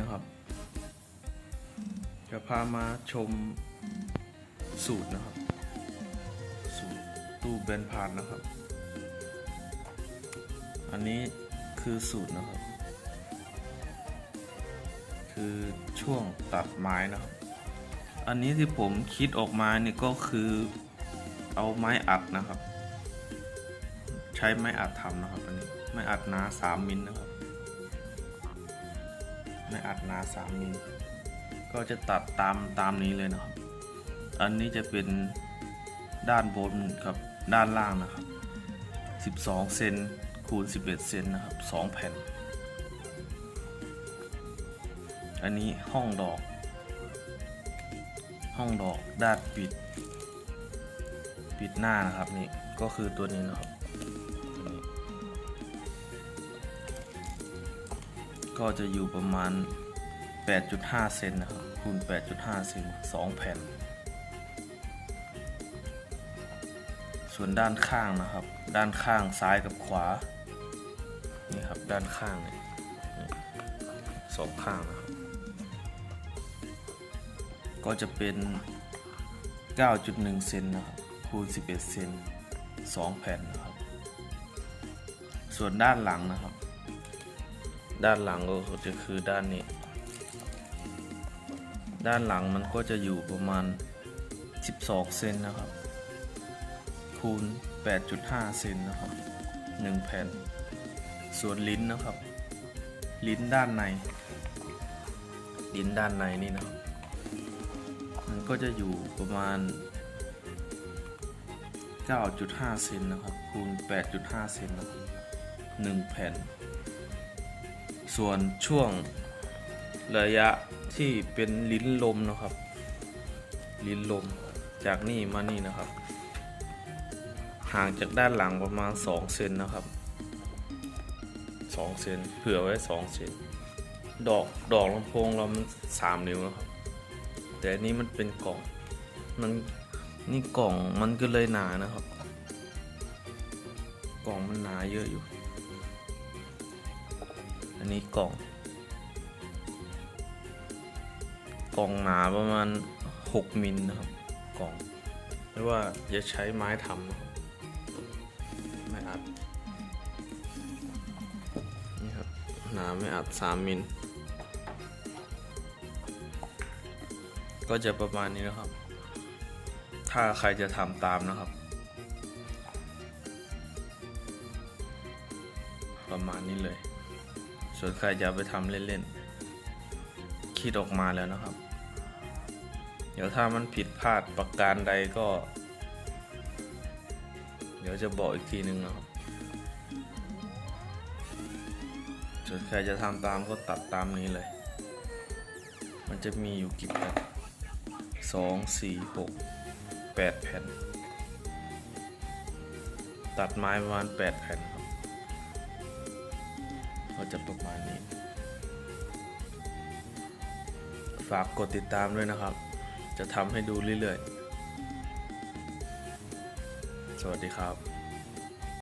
นะครับ จะพามาชมสูตรนะครับ สูตรตู้เบนพานนะครับ อันนี้คือสูตรนะครับ คือช่วงตัดไม้นะครับ อันนี้ที่ผมคิดออกมาเนี่ยก็คือเอาไม้อัดนะครับ ใช้ไม้อัดทำนะครับอันนี้ไม้อัดหนา3มิลนะครับ ไม้อัดหนา3มิลก็จะตัดตามตามนี้เลยนะครับ อันนี้จะเป็นด้านบนครับด้านล่างนะครับ 12 เซนคูณ 11 เซนนะครับ 2 แผ่น อันนี้ห้องดอก ห้องดอกด้านปิด ปิดหน้านะครับนี่ก็คือตัวนี้นะครับ ก็จะอยู่ประมาณ 8.5 เซนนะครับคูณ 8.5 เซน2 แผ่น ส่วนด้านข้างนะครับ ด้านข้างซ้ายกับขวา นี่ครับด้านข้างเนี่ยสองข้างนะครับ ก็จะเป็น 9.1 เซนนะครับคูณ 11 เซน2 แผ่นนะครับ ส่วนด้านหลังนะครับ ด้านหลังก็จะคือด้านนี้ ด้านหลังมันก็จะอยู่ประมาณ 12 เซนนะครับ คูณ 8.5 เซนนะครับ 1 แผ่น ส่วนลิ้นนะครับ ลิ้นด้านใน ลิ้นด้านในนี่นะครับ มันก็จะอยู่ประมาณ 9.5 เซนนะครับ คูณ 8.5 เซนนะครับ1แผ่น ส่วนช่วงระยะที่เป็นลิ้นลมนะครับ ลิ้นลมจากนี่มานี่นะครับ ห่างจากด้านหลังประมาณ 2 เซนนะครับ 2 เซนเผื่อไว้ 2 เซนดอกดอกลำโพงเรามัน3นิ้วนะครับ แต่อันนี้มันเป็นกล่องมันนี่กล่องมันก็เลยหนานะครับ กล่องมันหนาเยอะอยู่ อันนี้กล่อง กล่องหนาประมาณ 6 มิลนะครับ กล่องไม่ว่าจะใช้ไม้ทำไม่อัดนี่ครับหนาไม่อัด 3 มิลก็จะประมาณนี้นะครับ ถ้าใครจะทำตามนะครับ ประมาณนี้เลย ส่วนใครจะไปทำเล่นๆ คิดออกมาแล้วนะครับ เดี๋ยวถ้ามันผิดพลาดประการใดก็ เดี๋ยวจะบอกอีกทีหนึ่งนะครับ ส่วนใครจะทำตามก็ตัดตามนี้เลย มันจะมีอยู่กี่แผ่นสองสี่หกแปดแผ่น ตัดไม้ประมาณแปดแผ่น ก็จะประมาณนี้ ฝากกดติดตามด้วยนะครับ จะทำให้ดูเรื่อยๆ สวัสดีครับ